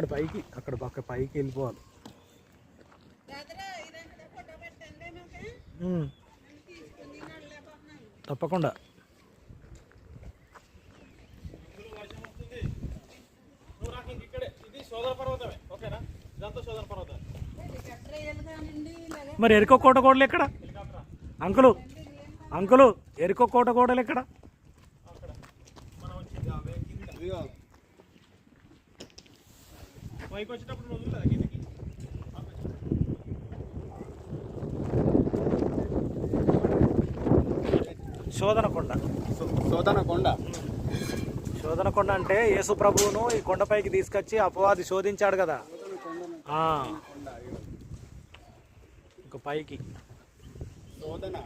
అక్కడ పైకి అక్కడ పక్క పైకి వెళ్ళిపోవాలి. తప్పకుండా. మరి ఎరుకో కోట కోడలు ఎక్కడ? అంకులు అంకులు ఎరుకో కోట కోడలు ఎక్కడ? పైకి వచ్చేటప్పుడు కిందకి? శోధన కొండ సోదన కొండ శోధన కొండ అంటే యేసు ప్రభువును ఈ కొండపైకి తీసుకొచ్చి అపవాది శోధించాడు కదా. ఆ. ఇంక పైకి. శోధన.